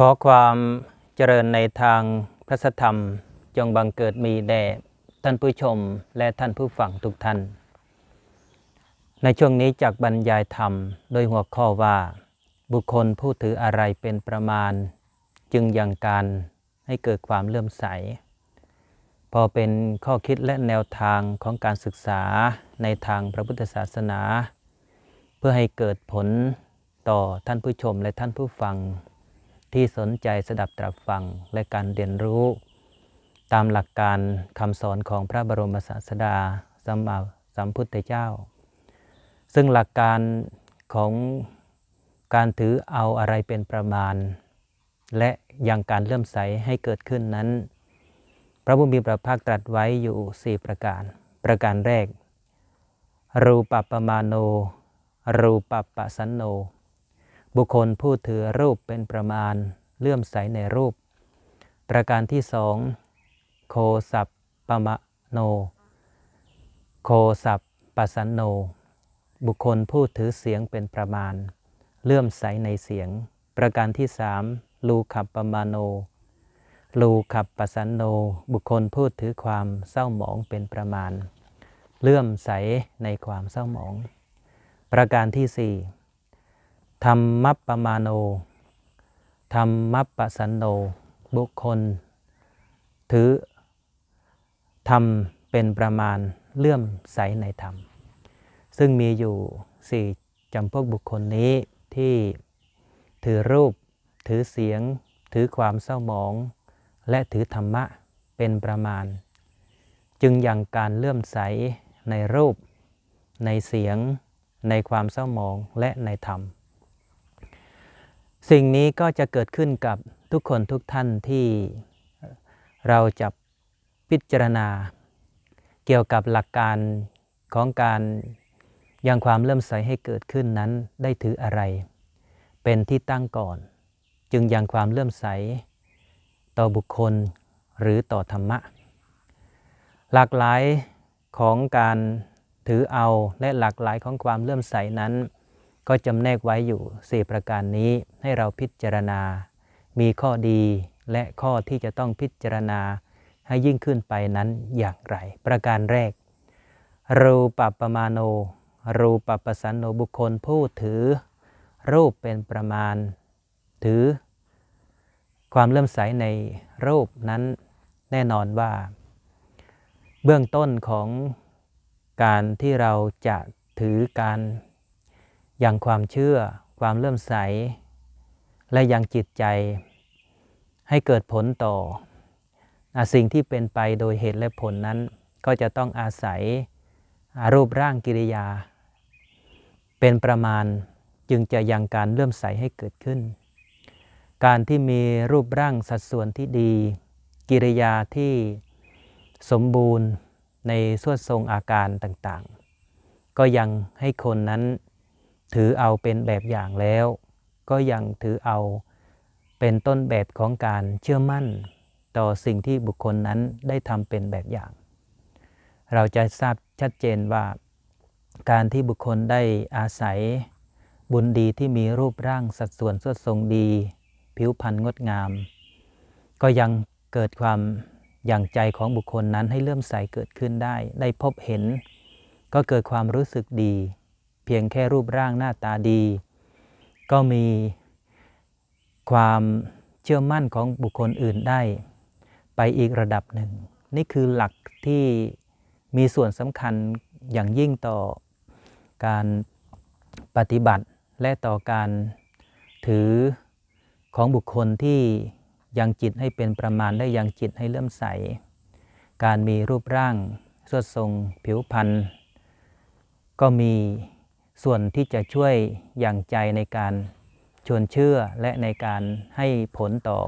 ขอความเจริญในทางพระธรรมจงบังเกิดมีแด่ท่านผู้ชมและท่านผู้ฟังทุกท่าน ในช่วงนี้จากบรรยายธรรมโดยหัวข้อว่า บุคคลผู้ถืออะไรเป็นประมาณ จึงยังการให้เกิดความเลื่อมใส พอเป็นข้อคิดและแนวทางของการศึกษาในทางพระพุทธศาสนา เพื่อให้เกิดผลต่อท่านผู้ชมและท่านผู้ฟัง ที่สนใจสดับตรับฟังและการเรียนรู้ ตามหลักการคำสอนของพระบรมศาสดาสัมมาสัมพุทธเจ้า ซึ่งหลักการของการถือเอาอะไรเป็นประมาณ และยังการเลื่อมใสให้เกิดขึ้นนั้น พระบุมีพระภาคตรัสไว้อยู่ 4 ประการ ประการแรก รูปปปมาโน รูปปปสันโน บุคคลผู้ถือรูปเป็นประมาณเลื่อมใสในรูป ประการที่สองโคสัพปมะโน โคสัพปสันโน บุคคลผู้ถือเสียงเป็นประมาณ เลื่อมใสในเสียง ประการที่สามลูขับปมาโน ลูขับปสันโน บุคคลผู้ถือความเศร้าหมองเป็นประมาณ เลื่อมใสในความเศร้าหมอง ประการที่สี่ ธรรมัปมาโน ธรรมัปปสันโน บุคคล ถือธรรมเป็นประมาณเลื่อมใสในธรรม ซึ่งมีอยู่สี่จำพวกบุคคลนี้ที่ถือรูป ถือเสียง ถือความเศร้าหมอง และถือธรรมะเป็นประมาณ จึงยังการเลื่อมใสในรูป ในเสียง ในความเศร้าหมองและในธรรม สิ่งนี้ก็จะเกิดขึ้นกับทุกคนทุกท่านที่เราจะพิจารณา เกี่ยวกับหลักการของการยังความเลื่อมใสให้เกิดขึ้นนั้นได้ถืออะไร เป็นที่ตั้งก่อน จึงยังความเลื่อมใส ต่อบุคคลหรือต่อธรรมะ หลากหลายของการถือเอาและหลากหลายของความเลื่อมใสนั้น ก็จำแนกไว้อยู่ 4 ประการนี้ให้เราพิจารณา มีข้อดีและข้อที่จะต้องพิจารณาให้ยิ่งขึ้นไปนั้นอย่างไร ประการแรก รูปปมาโน รูปปสันโนบุคคลผู้ถือ รูปเป็นประมาณ ถือ ความเลื่อมใสในรูปนั้นแน่นอนว่า เบื้องต้นของการที่เราจะถือการ ย่างความเชื่อ ความเลื่อมใส และยังจิตใจให้เกิดผลต่อ สิ่งที่เป็นไปโดยเหตุและผลนั้น ก็จะต้องอาศัยรูปร่างกิริยา เป็นประมาณจึงจะยังการเลื่อมใสให้เกิดขึ้น การที่มีรูปร่างสัดส่วนที่ดี กิริยาที่สมบูรณ์ในส่วนทรงอาการต่างๆ ก็ยังให้คนนั้น ถือเอาเป็นแบบอย่างแล้ว ก็ยังถือเอาเป็นต้นแบบของการเชื่อมั่น ต่อสิ่งที่บุคคลนั้นได้ทำเป็นแบบอย่าง เราจะทราบชัดเจนว่า การที่บุคคลได้อาศัย บุญดีที่มีรูปร่างสัดส่วนสวดทรงดี ผิวพรรณงดงาม ก็ยังเกิดความอย่างใจของบุคคลนั้นให้เลื่อมใสเกิดขึ้นได้ ได้พบเห็น ก็เกิดความรู้สึกดี เพียงแค่รูปร่างหน้าตาดี ก็มีความเชื่อมั่นของบุคคลอื่นได้ ไปอีกระดับหนึ่ง นี่คือหลักที่มีส่วนสำคัญอย่างยิ่งต่อการปฏิบัติและต่อการถือของบุคคลที่ยังจิตให้เป็นประมาณได้ยังจิตให้เลื่อมใส การมีรูปร่างสวดทรงผิวพรรณก็มี ส่วนที่จะช่วยอย่างใจในการชวนเชื่อและในการให้ผลต่อ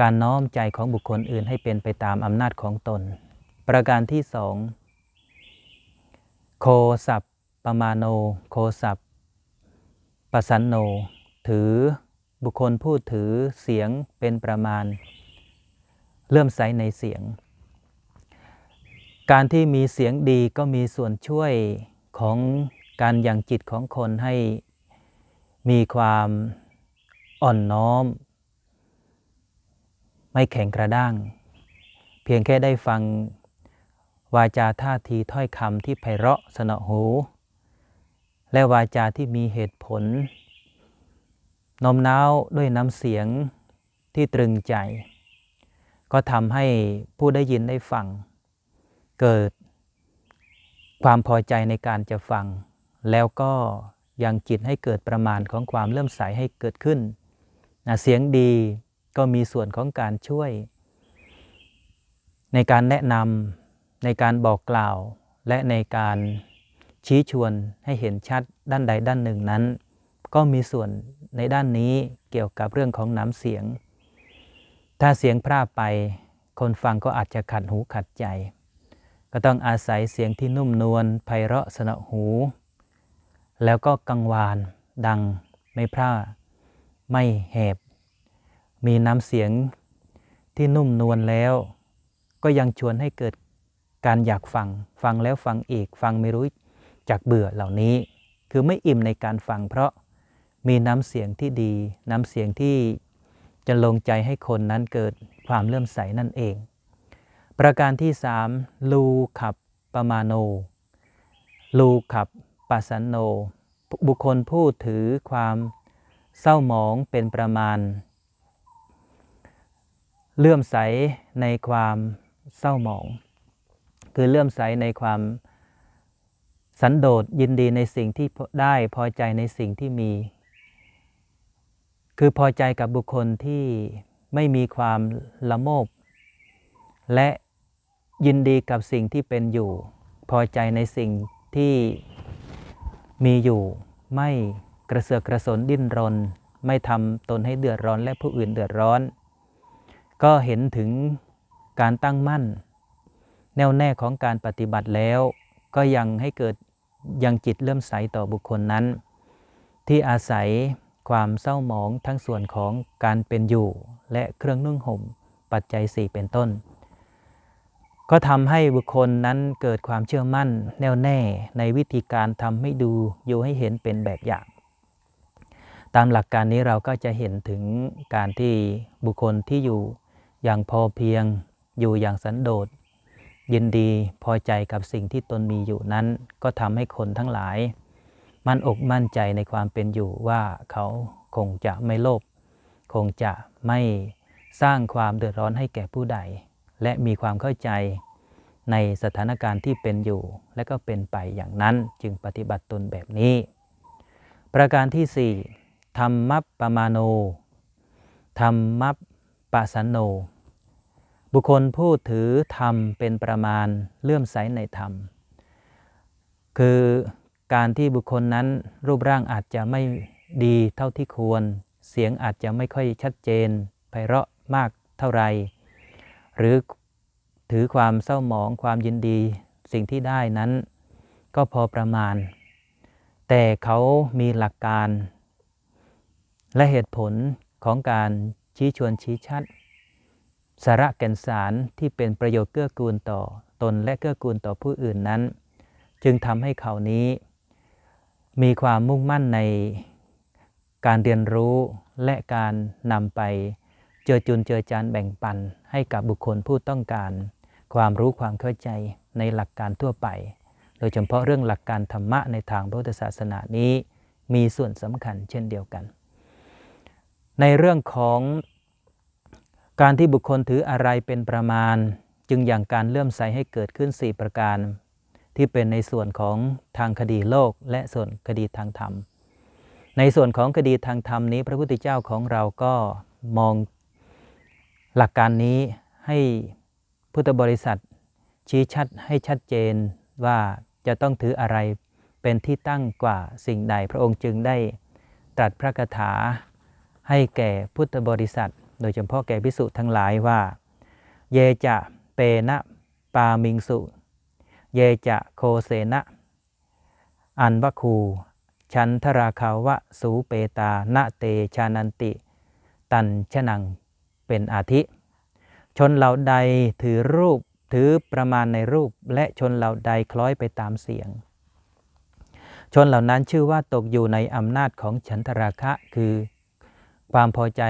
การน้อมใจของบุคคลอื่นให้เป็นไปตามอำนาจของตน ประการที่สองโคสัพปมาโน โคสัพปสันโน ถือบุคคลผู้ถือเสียงเป็นประมาณเลื่มใสในเสียง การที่มีเสียงดีก็มีส่วนช่วยของ การยังจิตของคนให้มีความอ่อนน้อม ไม่แข็งกระด้าง เพียงแค่ได้ฟังวาจาท่าทีถ้อยคำที่ไพเราะสนอหู และวาจาที่มีเหตุผลน้มน้าวด้วยน้ำเสียงที่ตรึงใจ ก็ทำให้ผู้ได้ยินได้ฟัง เกิดความพอใจในการจะฟัง แล้วก็ยังจิตให้เกิดประมาณของความเลื่อมใสให้เกิดขึ้นนะเสียงดีก็มีส่วนของการช่วย ในการแนะนำในการบอกกล่าว และในการชี้ชวนให้เห็นชัดด้านใดด้านหนึ่งนั้น ก็มีส่วนในด้านนี้เกี่ยวกับเรื่องของน้ำเสียง ถ้าเสียงพร่าไป คนฟังก็อาจจะขัดหูขัดใจ ก็ต้องอาศัยเสียงที่นุ่มนวลไพเราะสนอหู แล้วก็กังวานดังไม่พร่าไม่แหบ มีน้ำเสียงที่นุ่มนวลแล้ว ก็ยังชวนให้เกิดการอยากฟัง ฟังแล้วฟังอีก ฟังไม่รู้จักเบื่อเหล่านี้ คือไม่อิ่มในการฟัง เพราะมีน้ำเสียงที่ดี น้ำเสียงที่จะลงใจให้คนนั้นเกิดความเลื่อมใสนั่นเอง ประการที่สามลูขับปมาโน ลูขับ ปัสสันโน บุคคลผู้ถือความเศร้าหมองเป็นประมาณ เลื่อมใสในความเศร้าหมอง คือเลื่อมใสในความสันโดษยินดีในสิ่งที่ได้พอใจในสิ่งที่มี คือพอใจกับบุคคลที่ไม่มีความละโมบ และยินดีกับสิ่งที่เป็นอยู่ พอใจในสิ่งที่ มีอยู่ไม่กระเสือกกระสนดิ้นรน ไม่ทำตนให้เดือดร้อนและผู้อื่นเดือดร้อน ก็เห็นถึงการตั้งมั่น แน่วแน่ของการปฏิบัติแล้ว ก็ยังให้เกิดยังจิตเลื่อมใสต่อบุคคลนั้น ที่อาศัยความเศร้าหมองทั้งส่วนของการเป็นอยู่ และเครื่องนุ่งห่มปัจจัยสี่เป็นต้น ก็ทำให้บุคคลนั้นเกิดความเชื่อมั่นแน่วแน่ในวิธีการทำให้ดูอยู่ให้เห็นเป็นแบบอย่าง ตามหลักการนี้เราก็จะเห็นถึงการที่บุคคลที่อยู่อย่างพอเพียง อยู่อย่างสันโดษยินดีพอใจกับสิ่งที่ตนมีอยู่นั้น ก็ทำให้คนทั้งหลาย มั่นอกมั่นใจในความเป็นอยู่ว่าเขาคงจะไม่โลภคงจะไม่สร้างความเดือดร้อนให้แก่ผู้ใด และมีความเข้าใจในสถานการณ์ที่เป็นอยู่ และก็เป็นไปอย่างนั้นจึงปฏิบัติตนแบบนี้ ประการที่ 4 ธรรมัปปมาโน ธรรมัปปสันโน บุคคลผู้ถือธรรมเป็นประมาณเลื่อมใสในธรรม คือการที่บุคคลนั้นรูปร่างอาจจะไม่ดีเท่าที่ควร เสียงอาจจะไม่ค่อยชัดเจนไพเราะมากเท่าไร หรือถือความเศร้าหมองความยินดี สิ่งที่ได้นั้น ก็พอประมาณ แต่เขามีหลักการ และเหตุผลของการชี้ชวนชี้ชัด สาระแก่นสารที่เป็นประโยชน์เกื้อกูลต่อตนและเกื้อกูลต่อผู้อื่นนั้น จึงทำให้เขานี้ มีความมุ่งมั่นในการเรียนรู้และการนำไป เจอจุนเจอจานแบ่งปันให้กับบุคคลผู้ต้องการ ความรู้ความเข้าใจในหลักการทั่วไป โดยเฉพาะเรื่องหลักการธรรมะในทางพุทธศาสนานี้ มีส่วนสำคัญเช่นเดียวกัน ในเรื่องของการที่บุคคลถืออะไรเป็นประมาณ จึงอย่างการเลื่อมใสให้เกิดขึ้น 4 ประการ ที่เป็นในส่วนของทางคดีโลก และส่วนคดีทางธรรม ในส่วนของคดีทางธรรมนี้ พระพุทธเจ้าของเราก็มอง หลักการนี้ให้พุทธบริษัทชี้ชัดให้ชัดเจนว่าจะต้องถืออะไรเป็นที่ตั้งกว่าสิ่งใด พระองค์จึงได้ตรัสพระคาถาให้แก่พุทธบริษัท โดยเฉพาะแก่พิสุทั้งหลายว่า เยจะเปนะปามิงสุ เยจะโคเสนะ อันวคู ชันทราคาวะสูเปตาณเตชานันติ ตันชนัง เป็นอาทิ ชนเหล่าใดถือรูปถือประมาณในรูปและชนเหล่าใดคล้อยไปตามเสียง ชนเหล่านั้นชื่อว่าตกอยู่ในอำนาจของฉันทราคะคือความพอใจ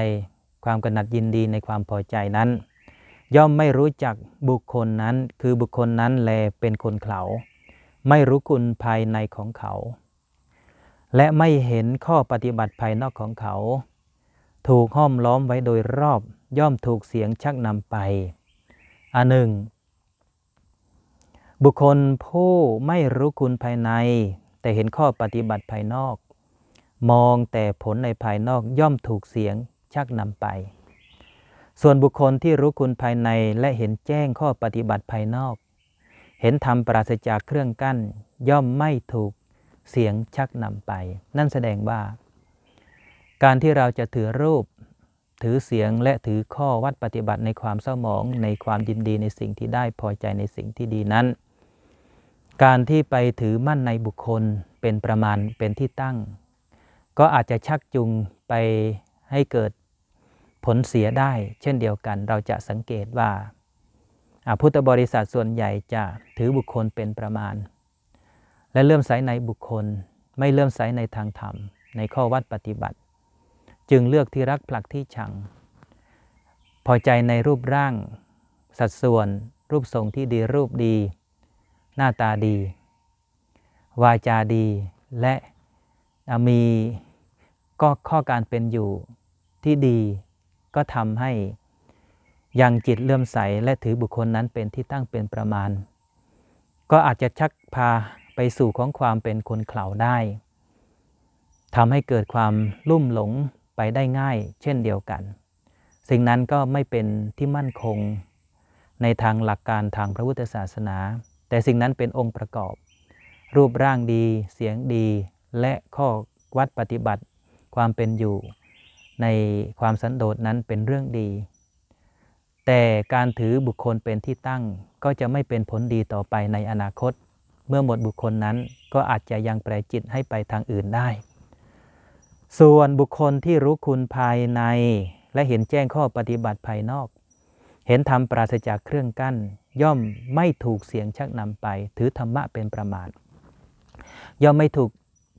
ความกำหนัดยินดีในความพอใจนั้น ย่อมไม่รู้จักบุคคลนั้น คือบุคคลนั้นแลเป็นคนเขาไม่รู้คุณภายในของเขา และไม่เห็นข้อปฏิบัติภายนอกของเขา ถูกห้อมล้อมไว้โดยรอบ ย่อมถูกเสียงชักนำไป อันหนึ่ง บุคคลผู้ไม่รู้คุณภายใน แต่เห็นข้อปฏิบัติภายนอก มองแต่ผลในภายนอกย่อมถูกเสียงชักนำไป ส่วนบุคคลที่รู้คุณภายในและเห็นแจ้งข้อปฏิบัติภายนอก เห็นธรรมปราศจากเครื่องกั้น ย่อมไม่ถูกเสียงชักนำไป นั่นแสดงว่า การที่เราจะถือรูป ถือเสียงและถือข้อวัดปฏิบัติในความเศร้าหมองในความยินดีในสิ่งที่ได้พอใจในสิ่งที่ดีนั้น การที่ไปถือมั่นในบุคคลเป็นประมาณเป็นที่ตั้ง ก็อาจจะชักจูงไปให้เกิดผลเสียได้ เช่นเดียวกัน เราจะสังเกตว่าพุทธบริษัทส่วนใหญ่จะถือบุคคลเป็นประมาณ และเลื่อมใสในบุคคลไม่เลื่อมใสในทางธรรม ในข้อวัดปฏิบัติ จึงเลือกที่รักผลักที่ชัง พอใจในรูปร่าง สัดส่วน รูปทรงที่ดีรูปดี หน้าตาดี วาจาดี และมีก็ข้อการเป็นอยู่ที่ดีก็ทำให้ยังจิตเลื่อมใสและถือบุคคลนั้นเป็นที่ตั้งเป็นประมาณ ก็อาจจะชักพาไปสู่ของความเป็นคนเข่าได้ทำให้เกิดความลุ่มหลง ไปได้ง่ายเช่นเดียวกัน สิ่งนั้นก็ไม่เป็นที่มั่นคงในทางหลักการทางพระพุทธศาสนา แต่สิ่งนั้นเป็นองค์ประกอบ รูปร่างดีเสียงดี และข้อวัดปฏิบัติความเป็นอยู่ ในความสันโดษนั้นเป็นเรื่องดี แต่การถือบุคคลเป็นที่ตั้งก็จะไม่เป็นผลดีต่อไปในอนาคต เมื่อหมดบุคคลนั้นก็อาจจะยังแปรจิตให้ไปทางอื่นได้ ส่วนบุคคลที่รู้คุณภายใน และเห็นแจ้งข้อปฏิบัติภายนอก เห็นธรรมปราศจากเครื่องกั้น ย่อมไม่ถูกเสียงชักนำไป ถือธรรมะเป็นประมาณย่อมไม่ถูก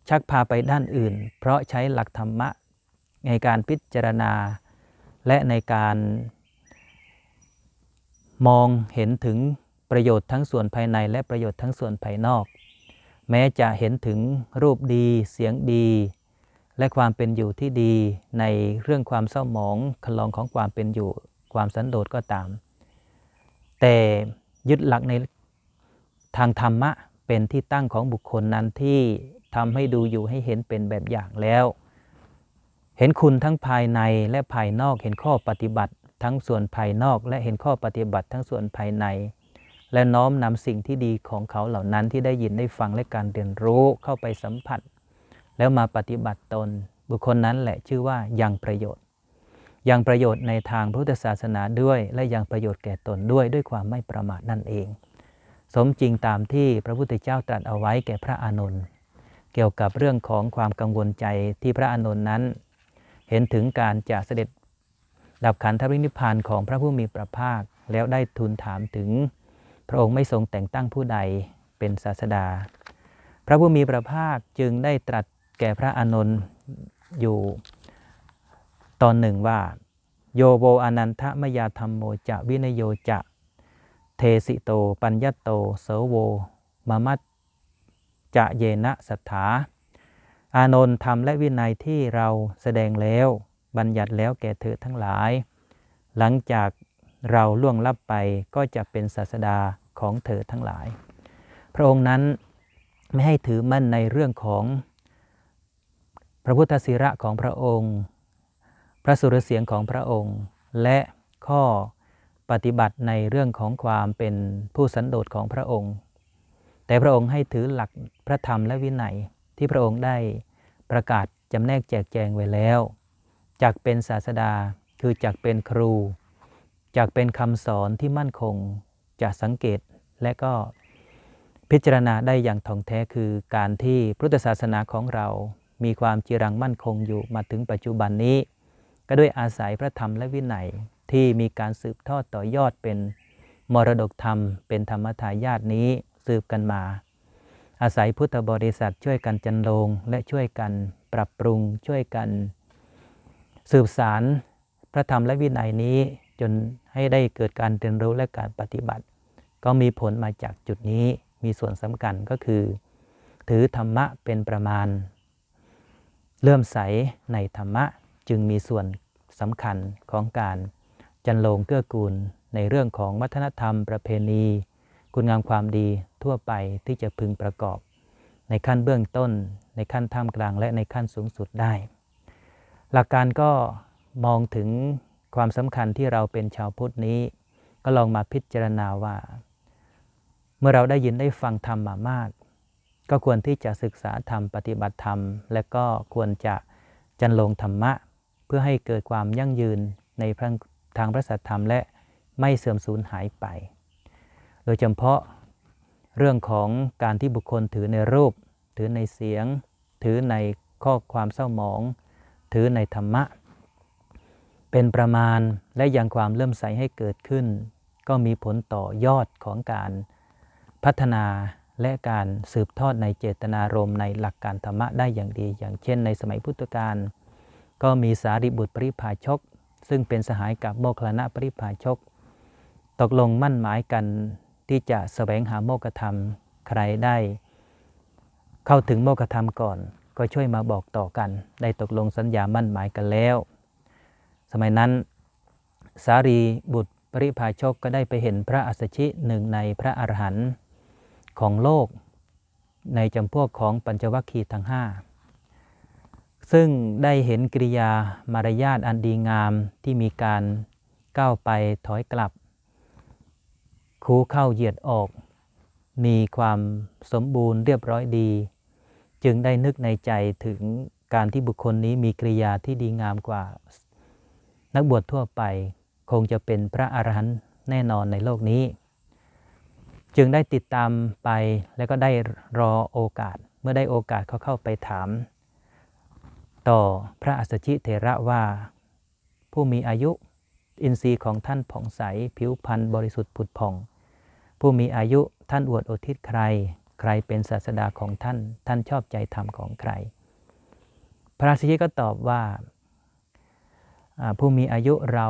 ชักพาไปด้านอื่น เพราะใช้หลักธรรมะในการพิจารณา และในการมองเห็นถึงประโยชน์ทั้งส่วนภายในและประโยชน์ทั้งส่วนภายนอก แม้จะเห็นถึงรูปดี เสียงดี และความเป็นอยู่ที่ดีในเรื่องความเศร้าหมองคลองของความเป็นอยู่ความสันโดษก็ตาม แต่ยึดหลักในทางธรรมะเป็นที่ตั้งของบุคคลนั้นที่ทำให้ดูอยู่ให้เห็นเป็นแบบอย่างแล้ว เห็นคุณทั้งภายในและภายนอกเห็นข้อปฏิบัติ ทั้งส่วนภายนอก และเห็นข้อปฏิบัติทั้งส่วนภายใน และน้อมนำสิ่งที่ดีของเขาเหล่านั้นที่ได้ยินได้ฟังและการเรียนรู้เข้าไปสัมผัส แล้วมาปฏิบัติตน บุคคลนั้นแหละชื่อว่ายังประโยชน์ ยังประโยชน์ในทางพุทธศาสนาด้วย และยังประโยชน์แก่ตนด้วยด้วยความไม่ประมาทนั่นเอง สมจริงตามที่พระพุทธเจ้าตรัสเอาไว้แก่พระอานนท์เกี่ยวกับเรื่องของความกังวลใจที่พระอานนท์นั้น เห็นถึงการจะเสด็จดับขันธปรินิพานของพระผู้มีพระภาค แล้วได้ทูลถามถึง พระองค์ไม่ทรงแต่งตั้งผู้ใดเป็นศาสดา พระผู้มีพระภาคจึงได้ตรัส แก่พระอานนท์อยู่ตอนหนึ่งว่า โยโวอนันทมยาธรรมโมจะวินโยจะเทสิโต ปัญญโตเสโวมามัจจะเยนะสัทธา อานนท์ธรรมและวินัยที่เราแสดงแล้ว บัญญัติแล้วแก่เธอทั้งหลาย หลังจากเราล่วงลับไปก็จะเป็นศาสดาของเธอทั้งหลาย พระองค์นั้นไม่ให้ถือมั่นในเรื่องของ ระพุทธศิระของพระองค์ พระสุรเสียงของพระองค์ และข้อปฏิบัติในเรื่องของความเป็นผู้สันโดษของพระองค์ แต่พระองค์ให้ถือหลักพระธรรมและวินัยที่พระองค์ได้ประกาศจำแนกแจกแจงไว้แล้วจากเป็นศาสดาคือจากเป็นครูจากเป็นคำสอนที่มั่นคงจะสังเกตและก็พิจารณาได้อย่างท่องแท้คือการที่พุทธศาสนาของเรา มีความจีรังมั่นคงอยู่มาถึงปัจจุบันนี้ ก็ด้วยอาศัยพระธรรมและวินัยที่มีการสืบทอดต่อยอดเป็นมรดกธรรม เป็นธรรมทายาทนี้สืบกันมา อาศัยพุทธบริษัทช่วยกันจันลงและช่วยกันปรับปรุงช่วยกัน สืบสารพระธรรมและวินัยนี้จนให้ได้เกิดการเรียนรู้และการปฏิบัติ ก็มีผลมาจากจุดนี้มีส่วนสำคัญก็คือ ถือธรรมะเป็นประมาณ เลื่อมใสในธรรมะจึงมีส่วนสำคัญของการจันโลงเกื้อกูลในเรื่องของวัฒนธรรมประเพณี คุณงามความดีทั่วไปที่จะพึงประกอบ ในขั้นเบื้องต้น ในขั้นท่ามกลางและในขั้นสูงสุดได้ หลักการก็มองถึงความสำคัญที่เราเป็นชาวพุทธนี้ ก็ลองมาพิจารณาว่า เมื่อเราได้ยินได้ฟังธรรมมามาก ก็ควรที่จะศึกษาธรรมปฏิบัติธรรม และก็ควรจะจันลงธรรมะ เพื่อให้เกิดความยั่งยืนในทางพระสัทธรรม และไม่เสื่อมสูญหายไป โดยเฉพาะเรื่องของการที่บุคคลถือในรูป ถือในเสียง ถือในข้อความเศร้าหมอง ถือในธรรมะ เป็นประมาณและยังความเริ่มใสให้เกิดขึ้น ก็มีผลต่อยอดของการพัฒนา และการสืบทอดในเจตนารมณ์ในหลักการธรรมะได้อย่างดี อย่างเช่น ในสมัยพุทธกาลก็มีสารีบุตรปริพาชก ซึ่งเป็นสหายกับโมคลานะปริพาชก ตกลงมั่นหมายกันที่จะแสวงหาโมกธรรมใครได้ เข้าถึงโมกธรรมก่อน ก็ช่วยมาบอกต่อกัน ได้ตกลงสัญญามั่นหมายกันแล้ว สมัยนั้น สารีบุตรปริพาชกก็ได้ไปเห็นพระอัสสชิหนึ่งในพระอรหันต์ ของโลก ในจำพวกของปัญจวัคคีย์ทั้งห้าซึ่งได้เห็นกิริยามารยาทอันดีงามที่มีการก้าวไปถอยกลับ คูเข้าเหยียดออก มีความสมบูรณ์เรียบร้อยดี จึงได้นึกในใจถึงการที่บุคคลนี้มีกิริยาที่ดีงามกว่า นักบวชทั่วไปคงจะเป็นพระอรหันต์แน่นอนในโลกนี้ จึงได้ติดตามไปแล้วก็ได้รอโอกาส เมื่อได้โอกาสเขาเข้าไปถาม ต่อพระอัสสชิเถระว่า ผู้มีอายุอินทรีย์ของท่านผ่องใสผิวพรรณบริสุทธิ์ผุดผ่อง ผู้มีอายุท่านอวดโอทิศใคร ใครเป็นศาสดาของท่าน ท่านชอบใจธรรมของใคร พระอัสสชิก็ตอบว่าผู้มีอายุเรา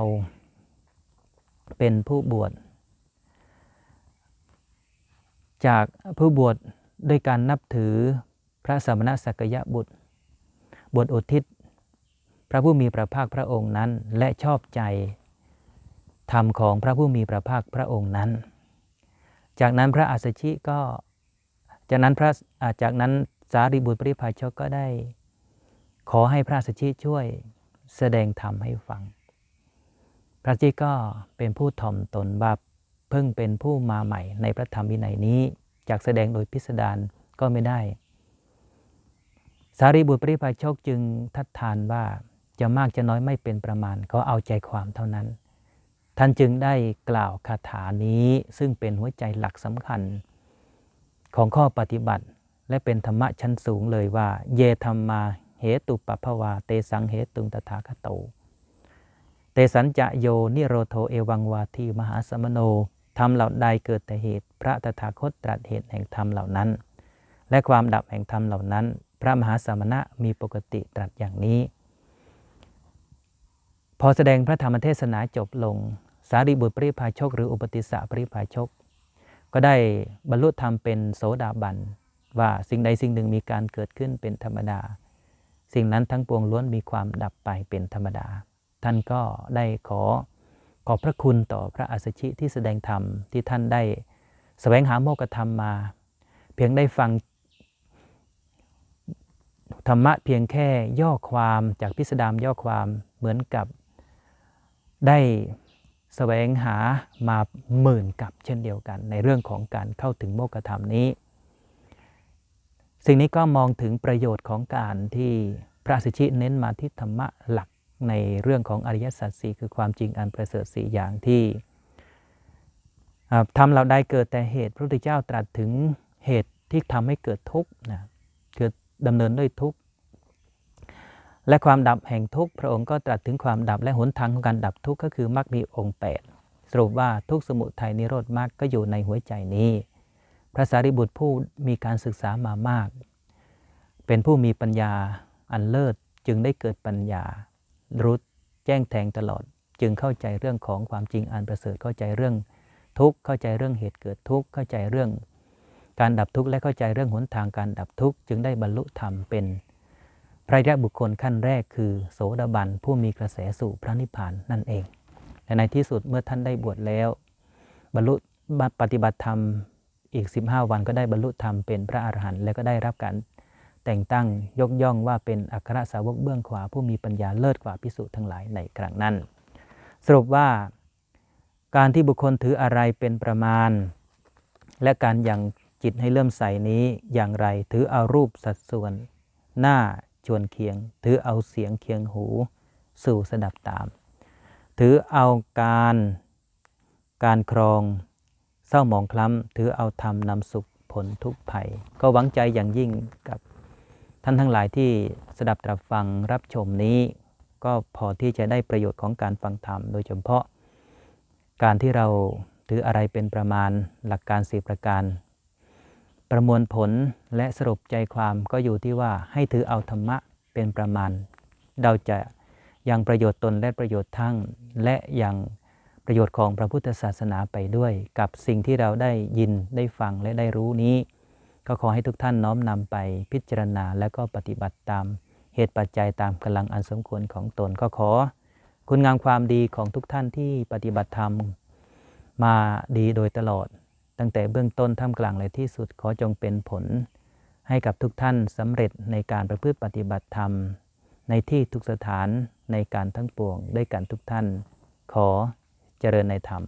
เป็นผู้บวช จากผู้บวชด้วยการนับถือพระสมณสักยะบุตร บวชอุทิศ พระผู้มีพระภาคพระองค์นั้น และชอบใจธรรมของพระผู้มีพระภาคพระองค์นั้น จากนั้นพระอัสสชิก็ จากนั้นพระจากนั้นสารีบุตรปริพาชกก็ได้ ขอให้พระอัสสชิช่วยแสดงธรรมให้ฟัง พระจิก็เป็นผู้ถ่อมตนว่า เพิ่งเป็นผู้มาใหม่ในพระธรรมวินัยนี้จากแสดงโดยพิสดารก็ไม่ได้ สารีบุตรปริพาชกจึงทัดทานว่าจะมากจะน้อยไม่เป็นประมาณเขาเอาใจความเท่านั้น ท่านจึงได้กล่าวคาถานี้ซึ่งเป็นหัวใจหลักสำคัญ ของข้อปฏิบัติ และเป็นธรรมะชั้นสูงเลยว่า เยธรรมาเหตุปปภวา เตสังเหตุงตถาคโต เตสัญจะโยนิโรโทเอวังวาทีมหาสมโน ธรรมเหล่าใดเกิดแต่เหตุ พระตถาคตตรัสเหตุแห่งธรรมเหล่านั้น และความดับแห่งธรรมเหล่านั้น พระมหาสมณะมีปกติตรัสอย่างนี้ พอแสดงพระธรรมเทศนาจบลง สารีบุตรปริพาชก หรืออุปติสสะปริพาชก ก็ได้บรรลุธรรมเป็นโสดาบันว่าสิ่งใดสิ่งหนึ่งมีการเกิดขึ้นเป็นธรรมดา สิ่งนั้นทั้งปวงล้วนมีความดับไปเป็นธรรมดา ท่านก็ได้ขอ อบพระคุณต่อพระอัสชิที่แสดงธรรมที่ท่านได้สแสวงหาโมกธรรมมา เพียงได้ฟังธรรมะเพียงแค่ย่อความจากพิสดารย่อความเหมือนกับได้สแสวงหามาหมื่นกับเช่นเดียวกัน ในเรื่องของการเข้าถึงโมกธรรมนี้ สิ่งนี้ก็มองถึงประโยชน์ของการที่พระสิชิเน้นมาที่ธรรมะหลัก ในเรื่องของอริยสัจสี่คือความจริงอันประเสริฐสี่อย่างที่ทำเราได้เกิดแต่เหตุพระพุทธเจ้าตรัสถึงเหตุที่ทำให้เกิดทุกข์นะเกิดดำเนินด้วยทุกข์และความดับแห่งทุกข์พระองค์ก็ตรัสถึงความดับและหนทางของการดับทุกข์ก็คือมรรคมีองค์ 8 สรุปว่าทุกสมุทัยนิโรธมรรคก็อยู่ในหัวใจนี้ พระสารีบุตรผู้มีการศึกษามามาก เป็นผู้มีปัญญาอันเลิศจึงได้เกิดปัญญา รู้แจ้งแทงตลอด จึงเข้าใจเรื่องของความจริงอันประเสริฐเข้าใจเรื่องทุกข์เข้าใจเรื่องเหตุเกิดทุกข์เข้าใจเรื่อง การดับทุกข์และเข้าใจเรื่องหนทางการดับทุกข์จึงได้บรรลุธรรมเป็น พระอริยบุคคลขั้นแรกคือ โสดาบันผู้มีกระแสสู่พระนิพพานนั่นเองและในที่สุดเมื่อท่านได้บวชแล้ว บรรลุปฏิบัติธรรมอีก 15 วันก็ได้บรรลุธรรมเป็นพระอรหันต์และก็ได้รับการ แต่งตั้งยกย่องว่าเป็นอัครสาวกเบื้องขวา ผู้มีปัญญาเลิศกว่าพิสุทั้งหลายในครั้งนั้น สรุปว่าการที่บุคคลถืออะไรเป็นประมาณ และการยังจิตให้เลื่มใสนี้อย่างไรถือเอารูปสัดส่วน หน้าชวนเคียง ถือเอาเสียงเคียงหู สู่สดับตาม ถือเอาการการครอง เศร้าหมองคล้ำถือเอาธรรมนำสุขผลทุกภัย ก็หวังใจอย่างยิ่งกับ ท่านทั้งหลายที่สดับตรับฟังรับชมนี้ ก็พอที่จะได้ประโยชน์ของการฟังธรรม โดยเฉพาะ การที่เราถืออะไรเป็นประมาณหลักการสี่ประการ ประมวลผลและสรุปใจความก็อยู่ที่ว่าให้ถือเอาธรรมะเป็นประมาณ เราจะยังประโยชน์ตนและประโยชน์ทั้งและยังประโยชน์ของพระพุทธศาสนาไปด้วย กับสิ่งที่เราได้ยินได้ฟังและได้รู้นี้ ก็ขอให้ทุกท่านน้อมนำไปพิจารณาและก็ปฏิบัติตามเหตุปัจจัยตามกำลังอันสมควรของตนก็ขอ คุณงามความดีของทุกท่านที่ปฏิบัติธรรมมาดีโดยตลอด ตั้งแต่เบื้องต้นท่ามกลางและที่สุดขอจงเป็นผล ให้กับทุกท่านสำเร็จในการประพฤติปฏิบัติธรรม ในที่ทุกสถานในการทั้งปวงด้วยกันทุกท่าน ขอเจริญในธรรม